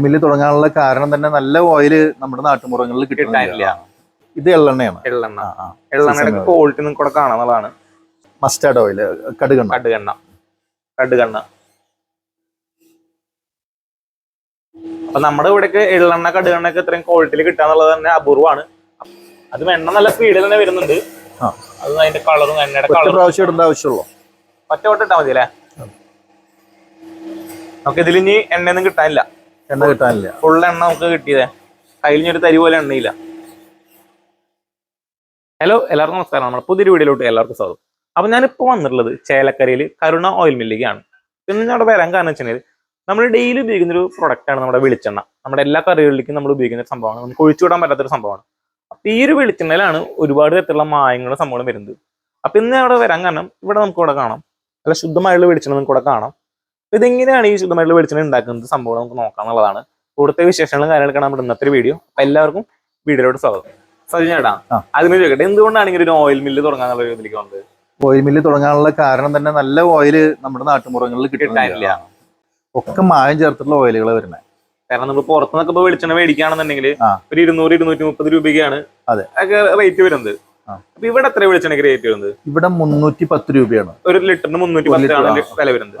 Oil mill തുടങ്ങാനുള്ള കാരണം തന്നെ നല്ല ഓയിൽ നമ്മുടെ നാട്ടുമുറങ്ങളിൽ കിട്ടാനില്ല. ഇത് എള്ളെണ്ണയാണ്. എള്ളെണ്ണ. എള്ളെണ്ണയുടെ ക്വാളിറ്റി നിങ്ങൾക്ക് കൂടെ കാണാന്നുള്ളതാണ് മസ്റ്റാർഡ് ഓയിൽ കടുകെണ്ണ. കടുകെണ്ണ. കടുകെണ്ണ. അപ്പൊ നമ്മുടെ ഇവിടേക്ക് എള്ളെണ്ണ കടുകെണ്ണ ഇത്രയും ക്വാളിറ്റിയിൽ കിട്ടാന്നുള്ളത് തന്നെ അപൂർവമാണ്. അത് എണ്ണ നല്ല സ്പീഡിൽ തന്നെ വരുന്നുണ്ട്. അത് അതിന്റെ കളറും എണ്ണയുടെ കളറും പ്രാവശ്യം ഇടേണ്ട ആവശ്യമുള്ളൂ. ഒറ്റ വട്ടം ഇട്ടാ മതി അല്ലേ നമുക്ക് ഇതിൽ ഇനി എണ്ണയൊന്നും കിട്ടാനില്ല. എണ്ണ കിട്ടാനില്ല. ഫുൾ എണ്ണ നമുക്ക് കിട്ടിയതേ. കയ്യിൽ ഒരു തരി പോലെ എണ്ണയില്ല. ഹലോ എല്ലാവർക്കും നമസ്കാരം. നമ്മുടെ പുതിയൊരു വീഡിയോയിലോട്ട് എല്ലാവർക്കും സ്വാഗതം. അപ്പൊ ഞാനിപ്പോ വന്നിട്ടുള്ളത് ചേലക്കരയിൽ കരുണ ഓയിൽ മില്ലിലേക്കാണ് പിന്നെ ഞാൻ അവിടെ വരാൻ കാരണം വെച്ചിട്ടുണ്ടെങ്കിൽ നമ്മൾ ഡെയിലി ഉപയോഗിക്കുന്ന ഒരു പ്രൊഡക്റ്റ് ആണ് നമ്മുടെ വെളിച്ചെണ്ണ. നമ്മുടെ എല്ലാ കറികളിലേക്കും നമ്മൾ ഉപയോഗിക്കുന്ന ഒരു സംഭവമാണ്. നമുക്ക് ഒഴിച്ചുവിടാൻ പറ്റാത്തൊരു സംഭവമാണ്. അപ്പൊ ഈ ഒരു വെളിച്ചെണ്ണയിലാണ് ഒരുപാട് തരത്തിലുള്ള മായങ്ങളും സംഭവങ്ങളും വരുന്നത്. അപ്പൊ ഇന്ന് അവിടെ വരാൻ കാരണം ഇവിടെ നമുക്ക് ഇവിടെ കാണാം. നല്ല ശുദ്ധമായുള്ള വെളിച്ചെണ്ണ നമുക്ക് ഇവിടെ കാണാം. ഇതെങ്ങനെയാണ് ഈ ശുദ്ധമായിട്ടുള്ള വെളിച്ചെണ്ണ ഉണ്ടാക്കുന്നത് സംഭവം നമുക്ക് നോക്കാം എന്നുള്ളതാണ്. കൂടുതൽ വിശേഷങ്ങളും കാര്യങ്ങളൊക്കെ നമ്മുടെ ഇന്നത്തെ വീഡിയോ. അപ്പൊ എല്ലാവർക്കും വീഡിയോയിലോട്ട് സ്വാഗതം. സജിൻ ചേട്ടാ ആ. അതിന് ചോദിക്കട്ടെ എന്തുകൊണ്ടാണ് ഇങ്ങനെ ഒരു ഓയിൽ മില്ല് തുടങ്ങാനുള്ള ഒരു ഇതിലേക്ക് വന്നത്? ഓയിൽ മില്ല് തുടങ്ങാനുള്ള കാരണം തന്നെ നല്ല ഓയിൽ നമ്മുടെ നാട്ടുമുറങ്ങളിൽ കിട്ടാനില്ല. ഒക്കെ മായം ചേർത്തിട്ടുള്ള ഓയിലുകൾ വരുന്നത് കാരണം നമ്മൾ പുറത്തു നിന്നൊക്കെ ഇപ്പൊ വെളിച്ചെണ്ണ മേടിക്കുകയാണെന്നുണ്ടെങ്കിൽ. ഒരു ഇരുന്നൂറ് ഇരുന്നൂറ്റി മുപ്പത് രൂപയ്ക്കാണ് അതെ. റേറ്റ് വരുന്നത്. അപ്പൊ ഇവിടെ എത്ര വെളിച്ചെണ്ണ റേറ്റ് വരുന്നത്? ഇവിടെ മുന്നൂറ്റി പത്ത് രൂപയാണ്. ഒരു ലിറ്ററിന് മുന്നൂറ്റി പത്ത് പത്താണ് വില വരുന്നത്.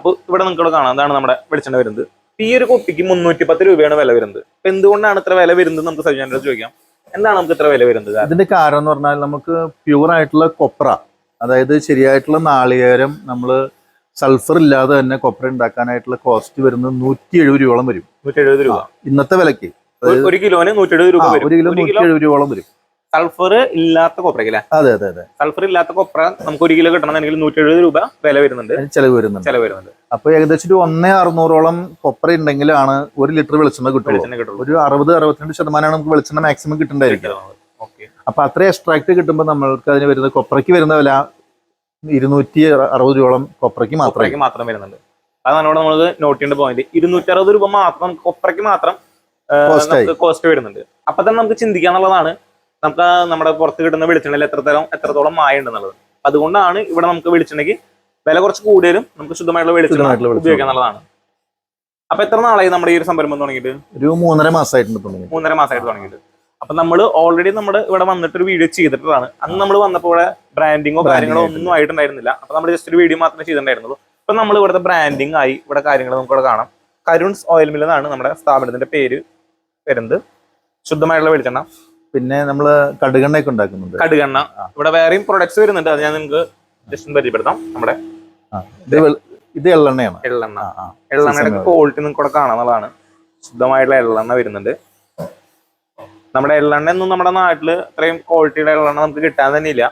ആ. അപ്പൊ ഇവിടെ നിങ്ങൾ കാണാം. അതാണ് നമ്മുടെ വെളിച്ചെണ്ണ വരുന്നത്. ഈ ഒരു കുപ്പിക്ക് മുന്നൂറ്റി പത്ത് രൂപയാണ് വില വരുന്നത്. അപ്പൊ എന്തുകൊണ്ടാണ് ഇത്ര വില വരുന്നത് നമുക്ക് സജിജാനോട് ചോദിക്കാം. എന്താണ് നമുക്ക് ഇത്ര വില വരുന്നത്? അതിന്റെ ഇതിന്റെ കാരണം എന്ന് പറഞ്ഞാൽ നമുക്ക് പ്യൂർ ആയിട്ടുള്ള കൊപ്ര അതായത് ശരിയായിട്ടുള്ള നാളികേരം നമ്മൾ സൾഫർ ഇല്ലാതെ തന്നെ കൊപ്ര ഉണ്ടാക്കാനായിട്ടുള്ള കോസ്റ്റ് വരുന്നത് നൂറ്റി എഴുപത് രൂപയോളം വരും. നൂറ്റി എഴുപത് രൂപ ഇന്നത്തെ വിലക്ക് ഒരു- കിലോന് നൂറ്റി എഴുപത് രൂപ ഒരു കിലോ നൂറ്റി എഴുപത് രൂപയോളം വരും. സൾഫർ ഇല്ലാത്ത കൊപ്രയ്ക്ക് അല്ലേ? അതെ അതെ അതെ. സൾഫർ ഇല്ലാത്ത കൊപ്ര നമുക്ക് ഒരു കിലോ കിട്ടണമെന്നുണ്ടെങ്കിൽ നൂറ്റി എഴുപത് രൂപ വില വരുന്നുണ്ട്. ചെലവ് വരുന്നുണ്ട്. ചെലവ് വരുന്നുണ്ട്. അപ്പൊ ഏകദേശം ഒരു ഒന്നേ അറുന്നൂറോളം കൊപ്ര ഉണ്ടെങ്കിലാണ് ഒരു ലിറ്റർ വെളിച്ചെണ്ണ കിട്ടുള്ളൂ. ഒരു അറുപത് അറുപത്തിരണ്ട് ശതമാനമാണ് നമുക്ക് വെളിച്ചെണ്ണ മാക്സിമം കിട്ടുന്നതായിരിക്കും ഓക്കെ. അപ്പൊ അത്ര എക്സ്ട്രാക്ട് കിട്ടുമ്പോൾ നമ്മൾക്ക് അതിന് വരുന്ന കൊപ്രയ്ക്ക് വരുന്ന വില ഇരുന്നൂറ്റി അറുപത് രൂപയോളം കൊപ്രയ്ക്ക് മാത്രമേ മാത്രം വരുന്നുണ്ട്. അതാണ് ഇവിടെ നമ്മൾ നോട്ട് ചെയ്യേണ്ട പോയിന്റ് ഇരുന്നൂറ്റി അറുപത് രൂപ മാത്രം കൊപ്രയ്ക്ക് മാത്രം കോസ്റ്റ് വരുന്നുണ്ട്. അപ്പൊ തന്നെ നമുക്ക് ചിന്തിക്കാന്നുള്ളതാണ് നമുക്ക് നമ്മുടെ പുറത്ത് കിട്ടുന്ന വെളിച്ചെണ്ണയിൽ എത്രത്തോളം എത്രത്തോളം മായ ഉണ്ടെന്നുള്ളത് അതുകൊണ്ടാണ് ഇവിടെ നമുക്ക് വെളിച്ചെണ്ണയ്ക്ക് വില കുറച്ച് കൂടുതലും നമുക്ക് ശുദ്ധമായിട്ടുള്ള വെളിച്ചെണ്ണ ഉപയോഗിക്കാം എന്നുള്ളതാണ് അപ്പൊ എത്ര നാളായി നമ്മുടെ ഈ ഒരു സംരംഭം തുടങ്ങിയിട്ട്? ഒരു മൂന്നര മാസമായിട്ടുണ്ട് മൂന്നര മാസമായിട്ട് തുടങ്ങിയിട്ട്. അപ്പൊ നമ്മൾ ഓൾറെഡി നമ്മൾ ഇവിടെ വന്നിട്ട് ഒരു വീഡിയോ ചെയ്തിട്ടുള്ളതാണ്. അന്ന് നമ്മൾ വന്നപ്പോൾ ഇവിടെ ബ്രാൻഡിങ്ങോ കാര്യങ്ങളോ ഒന്നും ആയിട്ടുണ്ടായിരുന്നില്ല. അപ്പൊ നമ്മൾ ജസ്റ്റ് ഒരു വീഡിയോ മാത്രമേ ചെയ്തിട്ടുണ്ടായിരുന്നുള്ളൂ. അപ്പൊ നമ്മൾ ഇവിടുത്തെ ബ്രാൻഡിങ് ആയി ഇവിടെ കാര്യങ്ങൾ നമുക്ക് ഇവിടെ കാണാം. കരുൺസ് ഓയിൽ മില്ലെന്നാണ് നമ്മുടെ സ്ഥാപനത്തിന്റെ പേര് വരുന്നത്. ശുദ്ധമായിട്ടുള്ള വെളിച്ചെണ്ണ. പിന്നെ നമ്മൾ കടുകെണ്ണയൊക്കെ ഉണ്ടാക്കുന്നുണ്ട്. കടുകെണ്ണ. ഇവിടെ വേറെയും പ്രൊഡക്ട്സ് വരുന്നുണ്ട്. അത് ഞാൻ നിങ്ങൾക്ക് ജസ്റ്റ് പരിചയപ്പെടുത്താം. നമ്മുടെ ഇത് എള്ളെണ്ണയാണ്. എള്ളെണ്ണ. എള്ളെണ്ണയുടെ ക്വാളിറ്റി നിങ്ങൾക്ക് ഇവിടെ കാണാന്നുള്ളതാണ് ശുദ്ധമായിട്ടുള്ള എള്ളെണ്ണ വരുന്നുണ്ട്. നമ്മുടെ എള്ളെണ്ണ ഒന്നും നമ്മുടെ നാട്ടിൽ അത്രയും ക്വാളിറ്റിയുടെ എള്ളെണ്ണ നമുക്ക് കിട്ടാൻ തന്നെ ഇല്ല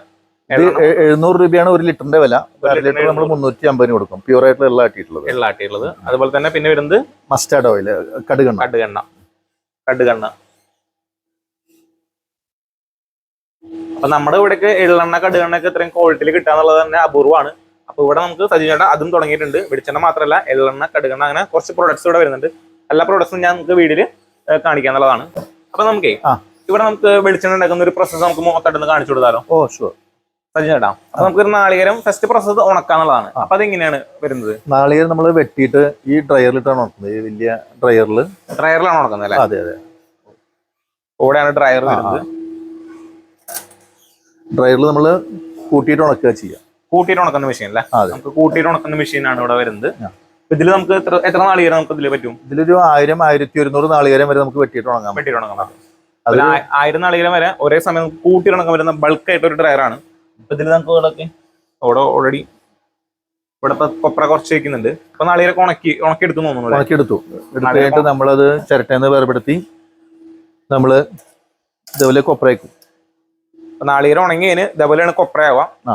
എഴുന്നൂറ് രൂപയാണ് ഒരു ലിറ്ററിന്റെ വില. ലിറ്റർ നമ്മൾ മുന്നൂറ്റി അമ്പതിന് കൊടുക്കും. പ്യൂർ ആയിട്ടുള്ള എള്ള ആട്ടിയിട്ടുള്ളത് എള്ളാട്ടിയുള്ളത് അതുപോലെ തന്നെ പിന്നെ വരുന്നത് മസ്റ്റാർഡ് ഓയിൽ കടുകെണ്ണ. കടുകെണ്ണ. കടുകെണ്ണ. അപ്പൊ നമ്മുടെ ഇവിടെയൊക്കെ എള്ളെണ്ണ കടുകെണ്ണൊക്കെ ഇത്രയും ക്വാളിറ്റിയിൽ കിട്ടാന്നുള്ളത് തന്നെ അപൂർവമാണ്. അപ്പൊ ഇവിടെ നമുക്ക് സജിനേട്ട അതും തുടങ്ങിയിട്ടുണ്ട്. വെളിച്ചെണ്ണ മാത്രമല്ല എള്ളെണ്ണ കടുകെണ്ണ അങ്ങനെ കുറച്ച് പ്രോഡക്ട്സ് ഇവിടെ വരുന്നുണ്ട്. എല്ലാ പ്രോഡക്ട്സും ഞാൻ നിങ്ങൾക്ക് വീഡിയോയിൽ കാണിക്കാന്നുള്ളതാണ് അപ്പൊ നമുക്കേ. ഇവിടെ നമുക്ക് വെളിച്ചെണ്ണ ഉണ്ടാക്കുന്ന ഒരു പ്രോസസ്സ് നമുക്ക് മൊത്തമായിട്ട് കാണിച്ചു കൊടുത്താലോ? ഓ ഷുവർ സജീവേട്ടാ അപ്പൊ നമുക്ക് ഒരു നാളികേരം ഫസ്റ്റ് പ്രോസസ്സ് ഉണക്കാന്നുള്ളതാണ് അപ്പൊ അതെങ്ങനെയാണ് വരുന്നത്? നാളികേരം നമ്മൾ വെട്ടിയിട്ട് ഈ ഡ്രയറിലിട്ടാണ് ഉണക്കുന്നത്. ഈ വലിയ ഡ്രയറിൽ ഡ്രയറിലാണ് ഉണക്കുന്നത് അല്ലേ? അതെ അതെ. കൂടെയാണ് ഡ്രയർ. വരുന്നത്. ഡ്രയറിൽ നമ്മൾ കൂട്ടിയിട്ട് ഉണക്കുക ചെയ്യാം. കൂട്ടിയിട്ട് ഉണക്കുന്ന മെഷീൻ അല്ലേ നമുക്ക് കൂട്ടിയിട്ട് ഉണക്കുന്ന മെഷീനാണ് ഇവിടെ വരുന്നത്. ഇതിൽ നമുക്ക് എത്ര എത്ര നാളികേരം നമുക്ക് ഇതിൽ പറ്റും? ഇതിലൊരു ആയിരം ആയിരത്തി ഒരുന്നൂറ് നാളികേരം വരെ നമുക്ക് വെട്ടിയിട്ട് ഉണങ്ങാം വെട്ടിട്ട് വെട്ടിയിട്ട് ഉണങ്ങാം ആയിരം നാളികേരം വരെ ഒരേ സമയം കൂട്ടിയിട്ട് ഉണക്കാൻ പറ്റുന്ന ബൾക്ക് ആയിട്ട് ഒരു ഡ്രയറാണ് അപ്പൊ ഇതിൽ നമുക്ക് ഇവിടെയൊക്കെ ഇവിടെ ഓൾറെഡി ഇവിടെ കൊപ്ര കുറച്ച് വെക്കുന്നുണ്ട്. അപ്പൊ നാളികേരൊക്കെ ഉണക്കി ഉണക്കി എടുത്തു തോന്നുന്നു? ഉണക്കിയെടുത്തു. എടുത്തു കഴിഞ്ഞിട്ട് നമ്മളത് ചിരട്ടേന്ന് വേർപെടുത്തി നമ്മൾ ഇതേപോലെ കൊപ്രയ്ക്കും നാളികേരം ഉണങ്ങിയതിന് ഇതേപോലെയാണ് കൊപ്രയാവുക ആ.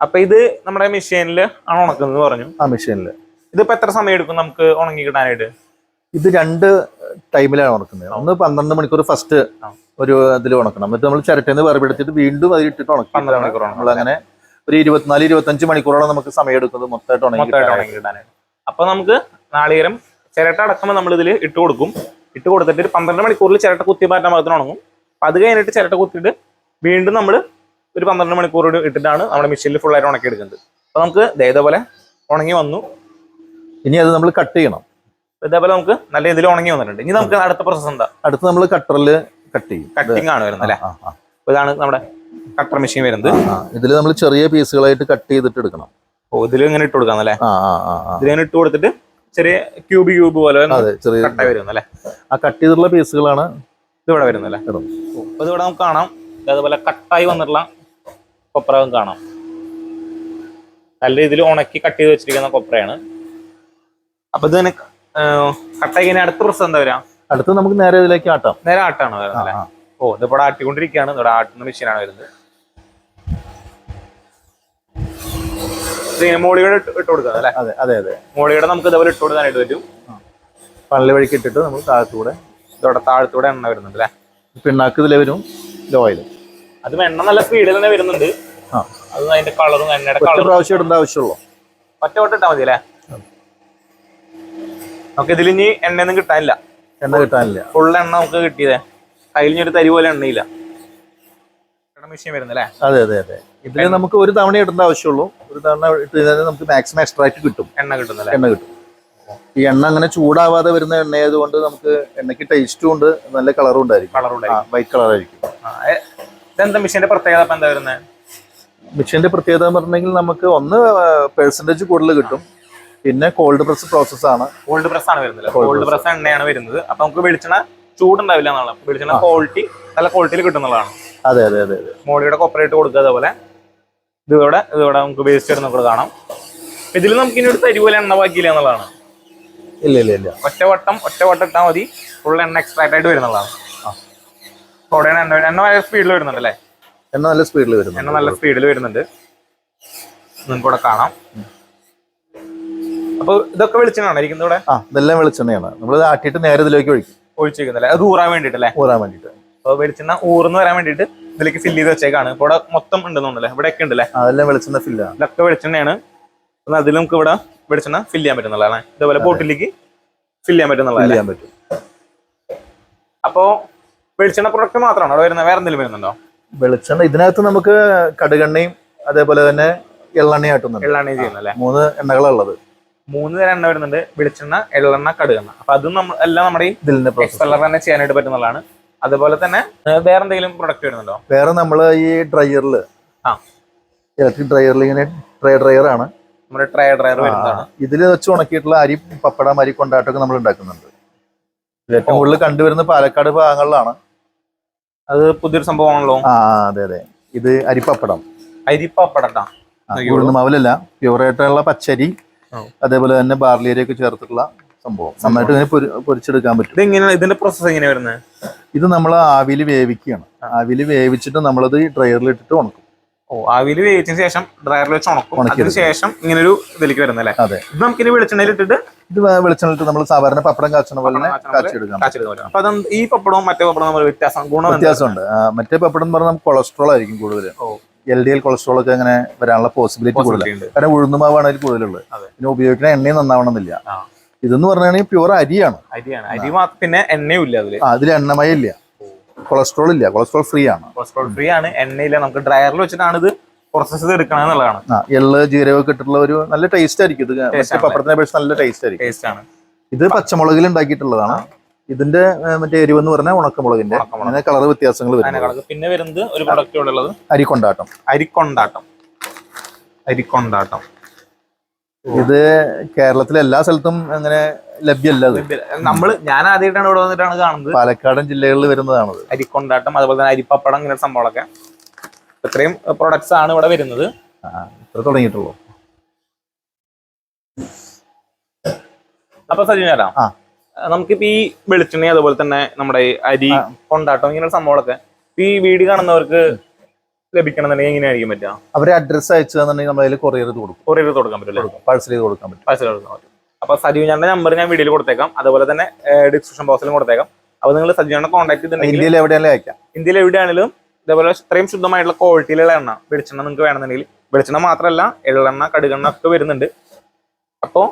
അപ്പൊ ഇത് നമ്മുടെ മെഷീനിൽ ആണ് ഉണക്കുന്നത് പറഞ്ഞു. ആ മെഷീനിൽ ഇതിപ്പോ എത്ര സമയം എടുക്കും നമുക്ക് ഉണങ്ങി കിട്ടാനായിട്ട്? ഇത് രണ്ട് ടൈമിലാണ് ഉണക്കുന്നത്. ഒന്ന് പന്ത്രണ്ട് മണിക്കൂർ ഫസ്റ്റ് ഒരു ഇതിൽ ഉണക്കണം. എന്നിട്ട് നമ്മൾ ചിരട്ടേന്ന് വേർപെടുത്തിട്ട് വീണ്ടും അതിൽ ഇട്ടിട്ട് പന്ത്രണ്ട് മണിക്കൂർ ഉണക്കണം. നമ്മൾ അങ്ങനെ ഒരു ഇരുപത്തിനാല് ഇരുപത്തഞ്ച് മണിക്കൂറോളം നമുക്ക് സമയം എടുക്കുന്നത് മൊത്തമായിട്ട് ഉണങ്ങി കിട്ടാനായിട്ട്. അപ്പൊ നമുക്ക് നാളികേരം ചിരട്ട അടക്കുമ്പോൾ നമ്മൾ ഇതിൽ ഇട്ട് കൊടുക്കും. ഇട്ട് കൊടുത്തിട്ട് ഒരു പന്ത്രണ്ട് മണിക്കൂറിൽ ചിരട്ട കുത്തി മാറ്റാൻ ഭാഗത്തിന് ഉണങ്ങും. അപ്പൊ അത് കഴിഞ്ഞിട്ട് ചിരട്ട കുത്തിയിട്ട് വീണ്ടും നമ്മൾ ഒരു പന്ത്രണ്ട് മണിക്കൂർ കൂടി ഇട്ടിട്ടാണ് നമ്മുടെ മെഷീനിൽ ഫുൾ ആയിട്ട് ഉണക്കി എടുക്കുന്നത്. അപ്പോൾ നമുക്ക് ഇതേപോലെ ഉണങ്ങി വന്നു. ഇനി അത് നമ്മൾ കട്ട് ചെയ്യണം. ഇതേപോലെ നമുക്ക് നല്ല രീതിയിൽ ഉണങ്ങി വന്നിട്ടുണ്ട്. ഇനി നമുക്ക് അടുത്ത പ്രോസസ് എന്താ? അടുത്ത് നമ്മൾ കട്ടറിൽ കട്ട് ചെയ്യും. കട്ടിംഗ് കട്ടിങ് ആണ് വരുന്നത് അല്ലേ? ആ, ആ, അപ്പൊ ഇതാണ് നമ്മുടെ കട്ടർ മെഷീൻ വരുന്നത്. ഇതിൽ നമ്മൾ ചെറിയ പീസുകളായിട്ട് കട്ട് ചെയ്തിട്ട് എടുക്കണം. ഓ ഇതിൽ ഇങ്ങനെ ഇട്ട് കൊടുക്കാം അല്ലേ? ഇങ്ങനെ ഇട്ട് കൊടുത്തിട്ട് ചെറിയ ക്യൂബ് ക്യൂബ് പോലെ അതെ ചെറിയ കട്ടായി വരുന്നു അല്ലേ ആ കട്ട് ചെയ്തിട്ടുള്ള പീസുകളാണ് ഇതിവിടെ വരുന്നല്ലേ ഇതിവിടെ നമുക്ക് കാണാം. അതുപോലെ കട്ടായി വന്നിട്ടുള്ള കൊപ്രകം കാണാം. നല്ല രീതിയിൽ ഉണക്കി കട്ട് ചെയ്ത് വെച്ചിരിക്കുന്ന കൊപ്രയാണ്. അപ്പൊ ഇത് കട്ടായി കഴിഞ്ഞാൽ അടുത്ത പ്രശ്നം എന്താ വരാ? അടുത്ത് നമുക്ക് നേരെ ഇതിലേക്ക് ആട്ടാം. നേരെ ആട്ടാണ് വരുന്നത്. ഓ ഇതിപ്പോ ആട്ടിക്കൊണ്ടിരിക്കുകയാണ്. ഇവിടെ ആട്ടുന്ന മെഷീനാണ് വരുന്നത്. മോളിയുടെ ഇട്ട് കൊടുക്കാം അല്ലേ? അതെ അതെ അതെ. മോളിയുടെ നമുക്ക് ഇതേപോലെ ഇട്ട് കൊടുക്കാനായിട്ട് പറ്റും. പള്ളി വഴിക്ക് ഇട്ടിട്ട് നമ്മൾ താഴത്തൂടെ ഇതോടെ താഴത്തൂടെ എണ്ണ വരുന്നുണ്ട് അല്ലേ? പിണ്ണാക്ക് ഇതിലെ വരും ഓയിൽ അത് എണ്ണ നല്ല സ്പീഡിൽ തന്നെ വരുന്നുണ്ട്. അത് അതിന്റെ കളറും എണ്ണയുടെ പ്രാവശ്യം ഇടേണ്ട ആവശ്യമുള്ളൂ? ഒറ്റ വട്ടം ഇട്ടാ മതി അല്ലേ നമുക്ക് ഇതിൽ ഇനി എണ്ണയൊന്നും കിട്ടാനില്ല. എണ്ണ കിട്ടാനില്ല. ഫുൾ എണ്ണ നമുക്ക് കിട്ടിയതേ. കയ്യിൽ ഒരു തരി പോലെ എണ്ണയില്ല. മെഷീൻ വരുന്നല്ലേ? അതെ അതെ അതെ. ഇതിൽ നമുക്ക് ഒരു തവണ ഇടേണ്ട ആവശ്യമുള്ളൂ. ഒരു തവണ ഇട്ട് കഴിഞ്ഞാൽ നമുക്ക് മാക്സിമം എക്സ്ട്രാക്ട് കിട്ടും. എണ്ണ കിട്ടുന്നില്ല? എണ്ണ കിട്ടും. ഈ എണ്ണ അങ്ങനെ ചൂടാവാതെ വരുന്ന എണ്ണ ആയതുകൊണ്ട് നമുക്ക് എണ്ണയ്ക്ക് ടേസ്റ്റും ഉണ്ട്. നല്ല കളറും ഉണ്ടായിരിക്കും. വൈറ്റ് കളറായിരിക്കും ഇതെന്താ മെഷീന്റെ പ്രത്യേകത അപ്പൊ എന്താ വരുന്നത് മിഷീന്റെ പ്രത്യേകത എന്ന് പറഞ്ഞെങ്കിൽ നമുക്ക് ഒന്ന് പെർസെന്റേജ് കൂടുതൽ കിട്ടും. പിന്നെ കോൾഡ് പ്രസ് പ്രോസസ് ആണ്. കോൾഡ് പ്രസ് ആണ് വരുന്നത് കോൾഡ് പ്രസ് എണ്ണയാണ് വരുന്നത്. അപ്പൊ നമുക്ക് വെളിച്ചെണ്ണ ചൂടുണ്ടാവില്ല എന്നുള്ള വെളിച്ചെണ്ണ ക്വാളിറ്റി നല്ല ക്വാളിറ്റിയിൽ കിട്ടുന്നതാണ് അതെ അതെ അതെ മോളിയുടെ കോപ്പറേറ്റ് കൊടുക്കുക അതേപോലെ. ഇതിവിടെ ഇതിവിടെ നമുക്ക് വേസ്റ്റ് ഇടുന്ന കൂടെ കാണാം. ഇതിൽ നമുക്ക് ഇനി ഒരു തരി പോലെ എണ്ണ ബാക്കിയില്ല എന്നുള്ളതാണ്. ഇല്ല ഇല്ല ഇല്ല. ഒറ്റവട്ടം ഒറ്റവട്ടം ഒറ്റ വട്ടം ഇട്ടാൽ മതി. ഫുൾ എണ്ണ എക്സ്ട്രാക്ട് ആയിട്ട് വരുന്നതാണ്. തോടെയാണ് എണ്ണ എണ്ണ ഭയങ്കര സ്പീഡിൽ വരുന്നുണ്ട് അല്ലേ? എണ്ണ നല്ല സ്പീഡിൽ വരുന്നു എണ്ണ നല്ല സ്പീഡിൽ വരുന്നുണ്ട്. നിങ്ങൾക്ക് ഇവിടെ കാണാം. അപ്പൊ ഇതൊക്കെ വെളിച്ചെണ്ണാണ് ഇരിക്കുന്നത് ഇവിടെ? ആ ഇതെല്ലാം വെളിച്ചെണ്ണയാണ്. നമ്മൾ ആട്ടിയിട്ട് നേരെ ഇതിലേക്ക് ഒഴിക്കും. ഒഴിച്ചിരിക്കുന്നല്ലേ അത് ഊറാൻ വേണ്ടിട്ടല്ലേ ഊറാൻ വേണ്ടിയിട്ട്. അപ്പൊ വെളിച്ചെണ്ണ ഊർന്ന് വരാൻ വേണ്ടിട്ട് ഇതിലേക്ക് ഫില്ല് ചെയ്ത് വെച്ചേക്കാണ്. ഇപ്പൊ ഇവിടെ മൊത്തം ഉണ്ടെന്നുണ്ടല്ലേ ഇവിടെ ഒക്കെ ഉണ്ടല്ലേ അതെല്ലാം വെളിച്ചെണ്ണ ഫില്ലാണ് ഇതൊക്കെ വെളിച്ചെണ്ണയാണ്. എന്നാൽ അതിൽ നമുക്ക് ഇവിടെ വെളിച്ചെണ്ണ ഫില്ല് ചെയ്യാൻ പറ്റുന്നതാണ് ഇതേപോലെ ബോട്ടിലേക്ക് ഫില്ല് ചെയ്യാൻ പറ്റുന്നതാണ് ചെയ്യാൻ അപ്പോ വെളിച്ചെണ്ണ പ്രൊഡക്റ്റ് മാത്രമാണോ? അവിടെ വരുന്നത് വേറെ എന്തെങ്കിലും വരുന്നുണ്ടോ? വെളിച്ചെണ്ണ ഇതിനകത്ത് നമുക്ക് കടുകെണ്ണയും അതേപോലെ തന്നെ എള്ളെണ്ണ ആട്ടുന്നുണ്ട്. എള്ളെണ്ണ ചെയ്യുന്നല്ലേ മൂന്ന് എണ്ണകളുള്ളത് മൂന്ന് തരം എണ്ണ വരുന്നുണ്ട്. വെളിച്ചെണ്ണ എള്ളെണ്ണ കടുകെണ്ണ. അപ്പൊ അതും നമ്മൾ എല്ലാം നമ്മുടെ പ്രോസസ് എക്സ്പെല്ലർ തന്നെ ചെയ്യാനായിട്ട് പറ്റുന്നതാണ്. അതുപോലെ തന്നെ വേറെ എന്തെങ്കിലും പ്രൊഡക്റ്റ് വരുന്നുണ്ടോ? വേറെ നമ്മൾ ഈ ഡ്രയറിൽ ആ. ഇലക്ട്രിക് ഡ്രയറിൽ ഇങ്ങനെ ഡ്രൈ ഡ്രയർ ആണ് നമ്മുടെ ട്രയ ഡ്രയർ വരുന്നതാണ്. ഇതിൽ വെച്ച് ഉണക്കിയിട്ടുള്ള അരി പപ്പടം അരി കൊണ്ടാട്ടമൊക്കെ നമ്മൾ ഉണ്ടാക്കുന്നുണ്ട്. ഏറ്റവും കൂടുതൽ കണ്ടുവരുന്ന പാലക്കാട് ഭാഗങ്ങളിലാണ്. അത് പുതിയൊരു സംഭവമാണല്ലോ. ആ അതെ അതെ. ഇത് അരിപ്പപ്പടം. അരിപ്പപ്പടട്ടാ ഉഴുന്ന് മാവിലല്ല പ്യൂറായിട്ടുള്ള പച്ചരി അതേപോലെ തന്നെ ബാർലി അരിയൊക്കെ ചേർത്തിട്ടുള്ള സംഭവം. നന്നായിട്ട് ഇതിനെ പൊരിച്ചെടുക്കാൻ പറ്റും. ഇത് ഇതിന്റെ പ്രോസസ് എങ്ങനെയാ വരുന്നത്? ഇത് നമ്മൾ ആവിയിൽ വേവിക്കുകയാണ്. ആവിയിൽ വേവിച്ചിട്ട് നമ്മളത് ഇട്ടിട്ട് ഉണക്കും. ഓ ആവിയിൽ വേവിച്ചതിന് ശേഷം ഡ്രയറിൽ വെച്ച് ഉണക്കും. അതിനുശേഷം അതിന് ശേഷം ഇങ്ങനെ ഒരു ഇതിലേക്ക് വരുന്നല്ലേ അതെ. ഇത് നമുക്ക് ഇനി വെളിച്ചെണ്ണയിൽ ഇട്ടിട്ട് ഇത് വെളിച്ചെണ്ണയിട്ട് നമ്മൾ സാധാരണ പപ്പടം കാച്ചണ പോലെ കാച്ചെടുക്കാം അപ്പൊ അത് ഈ പപ്പടവും മറ്റേ പപ്പടവും നമ്മൾ വ്യത്യാസം ഗുണം? വ്യത്യാസമുണ്ട്. മറ്റേ പപ്പടം എന്ന് പറഞ്ഞാൽ കൊളസ്ട്രോൾ ആയിരിക്കും കൂടുതൽ എൽ ഡി എൽ കൊളസ്ട്രോൾ ഒക്കെ അങ്ങനെ വരാനുള്ള പോസിബിലിറ്റി കൂടുതൽ കാരണം ഉഴുന്നുമാവാണ് അതിൽ കൂടുതലുള്ളത്. പിന്നെ ഉപയോഗിക്കുന്ന എണ്ണയും നന്നാവണമെന്നില്ല. ഇതെന്ന് പറഞ്ഞാൽ പ്യുവർ അരിയാണ്. അരിയാണ്. അരി പിന്നെ എണ്ണയും ഇല്ല അതിൽ അതിൽ എണ്ണമയം ഇല്ല. കൊളസ്ട്രോൾ ഇല്ല. കൊളസ്ട്രോൾ ഫ്രീ ആണ്. കൊളസ്ട്രോൾ ഫ്രീ ആണ്. എണ്ണയില്ല നമുക്ക് ഡ്രയറിൽ വെച്ചിട്ടാണ് ഇത് പ്രോസസ് ചെയ്ത് എടുക്കണം എന്നുള്ളതാണ്. ആ എള്ള് ജീരകമൊക്കെ ഇട്ടിട്ടുള്ള ഒരു നല്ല ടേസ്റ്റ് ആയിരിക്കും ഇത്. മറ്റേ. പപ്പടത്തിനെ അപേക്ഷിച്ച് നല്ല ടേസ്റ്റ് ആയിരിക്കും. ടേസ്റ്റ് ആണ്. ഇത് പച്ചമുളകിൽ ഉണ്ടാക്കിയിട്ടുള്ളതാണ്. ഇതിന്റെ മറ്റേ എരിവ് എന്ന് പറഞ്ഞാൽ ഉണക്കമുളകിന്റെ. അങ്ങനെ കളർ വ്യത്യാസങ്ങൾ വരും പിന്നെ വരുന്നത് ഒരു പ്രൊഡക്റ്റ് ഉള്ളത് അരിക്കൊണ്ടാട്ടം. അരിക്കൊണ്ടാട്ടം. അരിക്കൊണ്ടാട്ടം. ഇത് കേരളത്തിലെ എല്ലാ സ്ഥലത്തും അങ്ങനെ ലഭ്യമല്ല. നമ്മൾ നമ്മൾ ഞാൻ ആദ്യമായിട്ടാണ് ഇവിടെ വന്നിട്ടാണ് കാണുന്നത്. പാലക്കാടൻ ജില്ലകളിൽ വരുന്നതാണത്. അരിക്കൊണ്ടാട്ടം അതുപോലെ തന്നെ അരിപ്പപ്പടം ഇങ്ങനെ സംഭവങ്ങളൊക്കെ. ഇത്രയും പ്രൊഡക്ട്സ് ആണ് ഇവിടെ വരുന്നത്. ഇത്ര തുടങ്ങിയിട്ടുള്ളൂ. അപ്പൊ ചേട്ടാ നമുക്കിപ്പോ ഈ വെളിച്ചെണ്ണ അതുപോലെ തന്നെ നമ്മുടെ അരി. കൊണ്ടാട്ടം ഇങ്ങനെയുള്ള സംഭവങ്ങളൊക്കെ ഈ വീട് കാണുന്നവർക്ക് ലഭിക്കണമെന്നുണ്ടെങ്കിൽ എങ്ങനെയായിരിക്കും പറ്റുക? അവരെ അഡ്രസ്സ് അയച്ചു തന്നിട്ടുണ്ടെങ്കിൽ നമ്മൾ അതിൽ കൊറിയർ കൊടുക്കും കൊറിയർ കൊടുക്കാൻ പറ്റും പാഴ്സൽ ചെയ്ത് കൊടുക്കാൻ പറ്റും. പാഴ്സൽ കൊടുക്കാൻ പറ്റും. അപ്പൊ സജീവ് നമ്പർ ഞാൻ വീഡിയോയിൽ കൊടുത്തേക്കാം. അതുപോലെ തന്നെ ഡിസ്ക്രിപ്ഷൻ ബോക്സിലും കൊടുത്തേക്കാം. അപ്പോൾ നിങ്ങൾ സജീവ് ചേട്ടനെ കോൺടാക്ട് ചെയ്തിട്ടുണ്ടെങ്കിൽ ഇന്ത്യയിൽ എവിടെയാണെങ്കിലും അയക്കാം. ഇന്ത്യയിൽ എവിടെയാണെങ്കിലും ഇതേപോലെ ഇത്രയും ശുദ്ധമായിട്ടുള്ള ക്വാളിറ്റിയിലുള്ള എണ്ണ വെളിച്ചെണ്ണ നിങ്ങൾക്ക് വേണമെന്നുണ്ടെങ്കിൽ വെളിച്ചെണ്ണ മാത്രമല്ല എള്ളെണ്ണ കടുകെണ്ണ ഒക്കെ വരുന്നുണ്ട്. അപ്പോൾ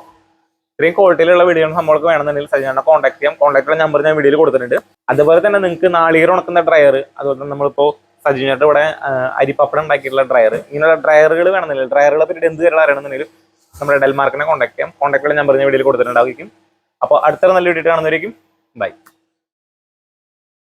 ഇത്രയും ക്വാളിറ്റിയിലുള്ള വീഡിയോ നമ്മൾക്ക് വേണമെന്നുണ്ടെങ്കിൽ സജീവനെ കോൺടാക്ട് ചെയ്യാം. കോൺടാക്ട് നമ്പർ ഞാൻ വീഡിയോയിൽ കൊടുത്തിട്ടുണ്ട്. അതുപോലെ തന്നെ നിങ്ങൾക്ക് നാളികർ ഉണക്കുന്ന ഡ്രയർ അതുപോലെ തന്നെ നമ്മളിപ്പോൾ സജീവനായിട്ട് ഇവിടെ അരിപ്പപ്പടം ഉണ്ടാക്കിയിട്ടുള്ള ഡ്രയർ ഇങ്ങനെയുള്ള ഡ്രയറുകൾ വേണമെന്നില്ല. ഡ്രയറുകളെ പറ്റി എന്ത് തരണം അറിയണമെന്നുണ്ടെങ്കിൽ നമ്മുടെ ഡെൽമാർക്കിനെ കോൺടാക്ട് ചെയ്യാം. കോൺടാക്ട് ഞാൻ പറഞ്ഞ വീഡിയോയിൽ കൊടുത്തിട്ടുണ്ടായിരിക്കും അപ്പോൾ അടുത്ത നല്ല വീഡിയോ കാണുന്നവരേക്കും ബൈ